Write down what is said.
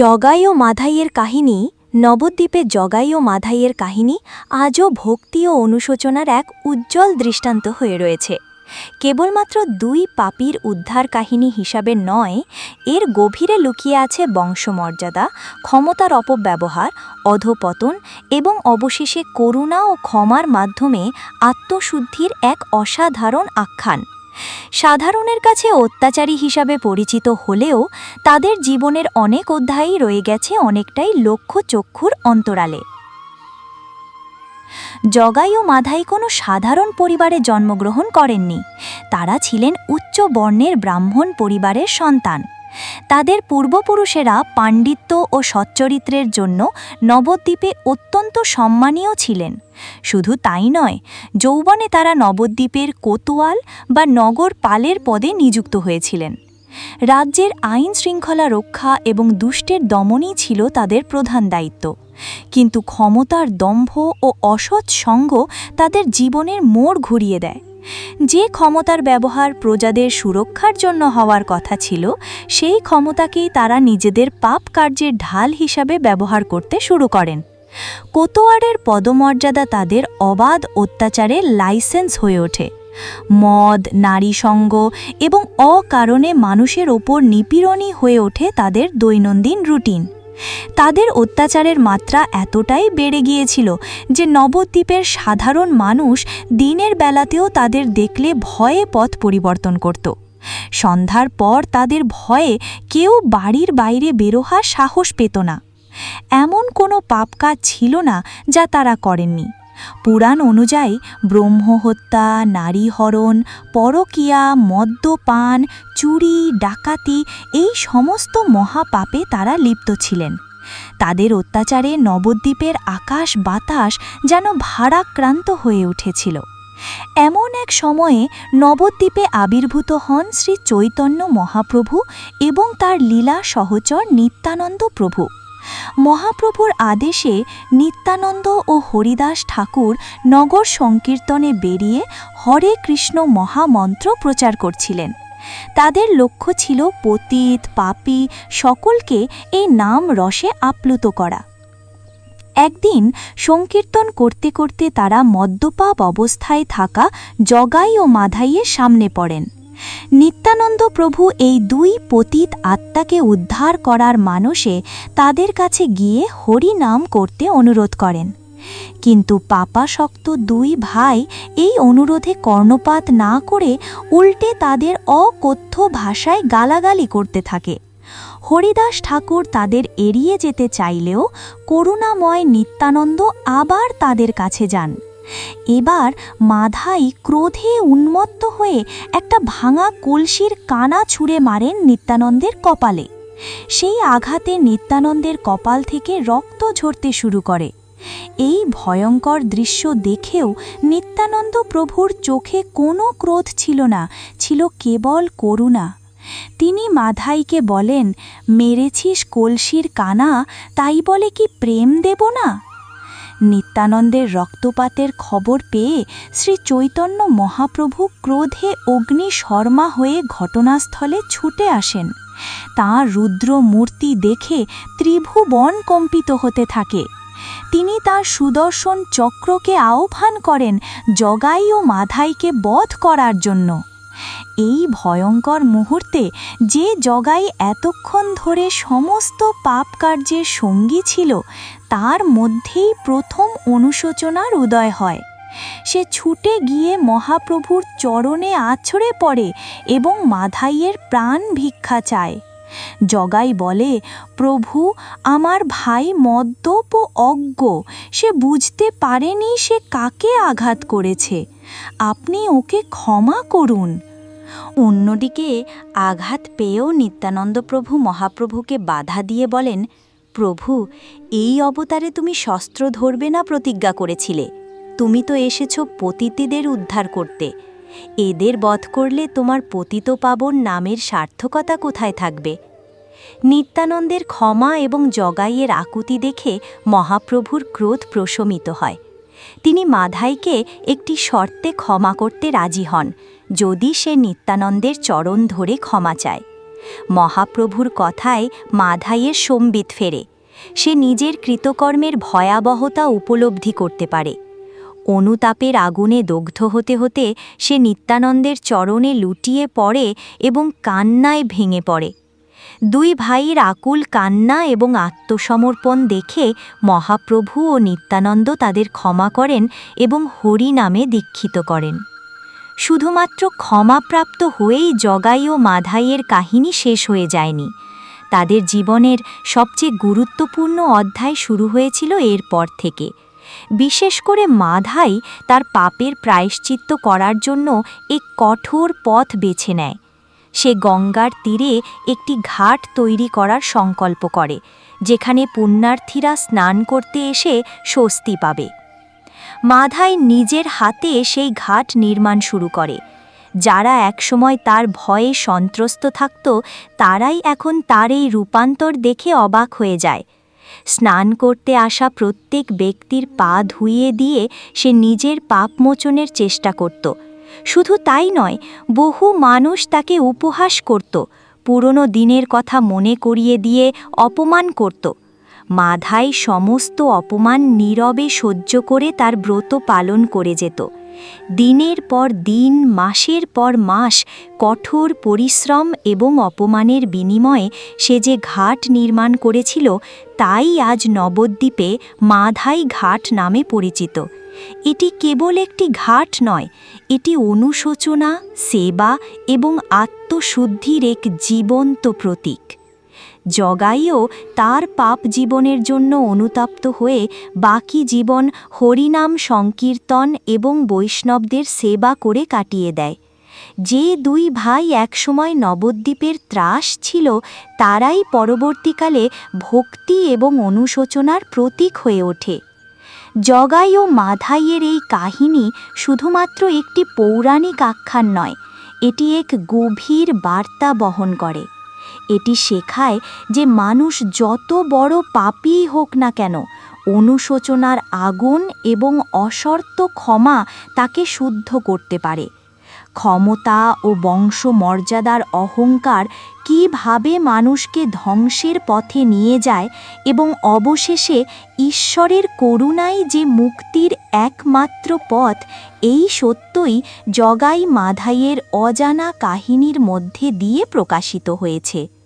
জগাই ও মাধাইয়ের কাহিনী, নবদ্বীপে জগাই ও মাধাইয়ের কাহিনী আজও ভক্তি ও অনুশোচনার এক উজ্জ্বল দৃষ্টান্ত হয়ে রয়েছে। কেবলমাত্র দুই পাপীর উদ্ধার কাহিনী হিসাবে নয়, এর গভীরে লুকিয়ে আছে বংশমর্যাদা, ক্ষমতার অপব্যবহার, অধপতন এবং অবশেষে করুণা ও ক্ষমার মাধ্যমে আত্মশুদ্ধির এক অসাধারণ আখ্যান। সাধারণের কাছে অত্যাচারী হিসাবে পরিচিত হলেও তাদের জীবনের অনেক অধ্যায়ই রয়ে গেছে অনেকটাই লক্ষ্য চক্ষুর অন্তরালে। জগাই ও মাধাই কোনো সাধারণ পরিবারে জন্মগ্রহণ করেননি। তারা ছিলেন উচ্চ বর্ণের ব্রাহ্মণ পরিবারের সন্তান। তাদের পূর্বপুরুষেরা পাণ্ডিত্য ও সচ্চরিত্রের জন্য নবদ্বীপে অত্যন্ত সম্মানীয় ছিলেন। শুধু তাই নয়, যৌবনে তারা নবদ্বীপের কোতোয়াল বা নগর পালের পদে নিযুক্ত হয়েছিলেন। রাজ্যের আইন শৃঙ্খলা রক্ষা এবং দুষ্টের দমনই ছিল তাদের প্রধান দায়িত্ব। কিন্তু ক্ষমতার দম্ভ ও অসৎ সঙ্গ তাদের জীবনের মোড় ঘুরিয়ে দেয়। যে ক্ষমতার ব্যবহার প্রজাদের সুরক্ষার জন্য হওয়ার কথা ছিল, সেই ক্ষমতাকেই তারা নিজেদের পাপ কার্যের ঢাল হিসাবে ব্যবহার করতে শুরু করেন। কোতোয়ারের পদমর্যাদা তাদের অবাধ অত্যাচারে লাইসেন্স হয়ে ওঠে। মদ, নারী সঙ্গ এবং অকারণে মানুষের ওপর নিপীড়নই হয়ে ওঠে তাদের দৈনন্দিন রুটিন। তাদের অত্যাচারের মাত্রা এতটাই বেড়ে গিয়েছিল যে নবদ্বীপের সাধারণ মানুষ দিনের বেলাতেও তাদের দেখলে ভয়ে পথ পরিবর্তন করত। সন্ধ্যার পর তাদের ভয়ে কেউ বাড়ির বাইরে বেরোহার সাহস পেত না। এমন কোনো পাপ কাজ ছিল না যা তারা করেননি। পুরাণ অনুযায়ী ব্রহ্মহত্যা, নারীহরণ, পরকিয়া, মদ্যপান, চুরি, ডাকাতি এই সমস্ত মহাপাপে তারা লিপ্ত ছিলেন। তাদের অত্যাচারে নবদ্বীপের আকাশ বাতাস যেন ভারাক্রান্ত হয়ে উঠেছিল। এমন এক সময়ে নবদ্বীপে আবির্ভূত হন শ্রী চৈতন্য মহাপ্রভু এবং তার লীলা সহচর নিত্যানন্দ প্রভু। মহাপ্রভুর আদেশে নিত্যানন্দ ও হরিদাস ঠাকুর নগর সংকীর্তনে বেরিয়ে হরে কৃষ্ণ মহামন্ত্র প্রচার করছিলেন। তাদের লক্ষ্য ছিল পতীত, পাপি সকলকে এই নাম রসে আপ্লুত করা। একদিন সংকীর্তন করতে করতে তারা মদ্যপাপ অবস্থায় থাকা জগাই ও মাধাইয়ের সামনে পড়েন। নিত্যানন্দ প্রভু এই দুই পতিত আত্মাকে উদ্ধার করার মানসে তাদের কাছে গিয়ে হরি নাম করতে অনুরোধ করেন। কিন্তু পাপাশক্ত দুই ভাই এই অনুরোধে কর্ণপাত না করে উল্টে তাদের অকথ্য ভাষায় গালাগালি করতে থাকে। হরিদাস ঠাকুর তাদের এড়িয়ে যেতে চাইলেও করুণাময় নিত্যানন্দ আবার তাদের কাছে যান। এবার মাধাই ক্রোধে উন্মত্ত হয়ে একটা ভাঙা কলসির কানা ছুঁড়ে মারেন নিত্যানন্দের কপালে। সেই আঘাতে নিত্যানন্দের কপাল থেকে রক্ত ঝরতে শুরু করে। এই ভয়ঙ্কর দৃশ্য দেখেও নিত্যানন্দ প্রভুর চোখে কোনো ক্রোধ ছিল না, ছিল কেবল করুণা। তিনি মাধাইকে বলেন, মেরেছিস কলসির কানা, তাই বলে কি প্রেম দেব না? নিত্যানন্দের রক্তপাতের খবর পেয়ে শ্রী চৈতন্য মহাপ্রভু ক্রোধে অগ্নি শর্মা হয়ে ঘটনাস্থলে ছুটে আসেন। তাঁর রুদ্র মূর্তি দেখে ত্রিভুবন কম্পিত হতে থাকে। তিনি তার সুদর্শন চক্রকে আহ্বান করেন জগাই ও মাধাইকে বধ করার জন্য। এই ভয়ঙ্কর মুহূর্তে যে জগাই এতক্ষণ ধরে সমস্ত পাপ কার্যের সঙ্গী ছিল, তার মধ্যেই প্রথম অনুশোচনার উদয় হয়। সে ছুটে গিয়ে মহাপ্রভুর চরণে আছড়ে পড়ে এবং মাধাইয়ের প্রাণ ভিক্ষা চায়। জগাই বলে, প্রভু, আমার ভাই মদ্যপ ও অজ্ঞ, সে বুঝতে পারেনি সে কাকে আঘাত করেছে। আপনি ওকে ক্ষমা করুন। অন্যদিকে আঘাত পেয়েও নিত্যানন্দপ্রভু মহাপ্রভুকে বাধা দিয়ে বলেন, প্রভু, এই অবতারে তুমি শস্ত্র ধরবে না প্রতিজ্ঞা করেছিলে। তুমি তো এসেছ পতিতিদের উদ্ধার করতে। এদের বধ করলে তোমার পতিত পাবন নামের সার্থকতা কোথায় থাকবে? নিত্যানন্দের ক্ষমা এবং জগাইয়ের আকুতি দেখে মহাপ্রভুর ক্রোধ প্রশমিত হয়। তিনি মাধাইকে একটি শর্তে ক্ষমা করতে রাজি হন। যদি সে নিত্যানন্দের চরণ ধরে ক্ষমা চায়। মহাপ্রভুর কথায় মাধাইয়ের সম্বিত ফেরে। সে নিজের কৃতকর্মের ভয়াবহতা উপলব্ধি করতে পারে। অনুতাপের আগুনে দগ্ধ হতে হতে সে নিত্যানন্দের চরণে লুটিয়ে পড়ে এবং কান্নায় ভেঙে পড়ে। দুই ভাইয়ের আকুল কান্না এবং আত্মসমর্পণ দেখে মহাপ্রভু ও নিত্যানন্দ তাদের ক্ষমা করেন এবং হরি নামে দীক্ষিত করেন। শুধুমাত্র ক্ষমাপ্রাপ্ত হয়েই জগাই ও মাধাইয়ের কাহিনী শেষ হয়ে যায়নি। তাদের জীবনের সবচেয়ে গুরুত্বপূর্ণ অধ্যায় শুরু হয়েছিল এরপর থেকে। বিশেষ করে মাধাই তার পাপের প্রায়শ্চিত্ত করার জন্য এক কঠোর পথ বেছে নেয়। সে গঙ্গার তীরে একটি ঘাট তৈরি করার সংকল্প করে, যেখানে পুণ্যার্থীরা স্নান করতে এসে স্বস্তি পাবে। মাধাই নিজের হাতে সেই ঘাট নির্মাণ শুরু করে। যারা একসময় তার ভয়ে সন্ত্রস্ত থাকত, তারাই এখন তার এই রূপান্তর দেখে অবাক হয়ে যায়। স্নান করতে আসা প্রত্যেক ব্যক্তির পা ধুইয়ে দিয়ে সে নিজের পাপ মোচনের চেষ্টা করত। শুধু তাই নয়, বহু মানুষ তাকে উপহাস করত, পুরনো দিনের কথা মনে করিয়ে দিয়ে অপমান করত। মাধাই সমস্ত অপমান নীরবে সহ্য করে তার ব্রত পালন করে যেত। দিনের পর দিন, মাসের পর মাস কঠোর পরিশ্রম এবং অপমানের বিনিময়ে সে যে ঘাট নির্মাণ করেছিল, তাই আজ নবদ্বীপে মাধাই ঘাট নামে পরিচিত। এটি কেবল একটি ঘাট নয়, এটি অনুশোচনা, সেবা এবং আত্মশুদ্ধির এক জীবন্ত প্রতীক। জগাইও তার পাপ জীবনের জন্য অনুতপ্ত হয়ে বাকি জীবন হরিনাম সংকীর্তন এবং বৈষ্ণবদের সেবা করে কাটিয়ে দেয়। যে দুই ভাই একসময় নবদ্বীপের ত্রাস ছিল, তারাই পরবর্তীকালে ভক্তি এবং অনুশোচনার প্রতীক হয়ে ওঠে। জগাই ও মাধাইয়ের এই কাহিনী শুধুমাত্র একটি পৌরাণিক আখ্যান নয়, এটি এক গভীর বার্তা বহন করে। এটি শেখায় যে মানুষ যত বড় পাপীই হোক না কেন, অনুশোচনার আগুন এবং অশর্ত ক্ষমা তাকে শুদ্ধ করতে পারে। ক্ষমতা ও বংশমর্যাদার অহংকার কীভাবে মানুষকে ধ্বংসের পথে নিয়ে যায় এবং অবশেষে ঈশ্বরের করুণাই যে মুক্তির একমাত্র পথ, এই সত্যই জগাই মাধাইয়ের অজানা কাহিনীর মধ্যে দিয়ে প্রকাশিত হয়েছে।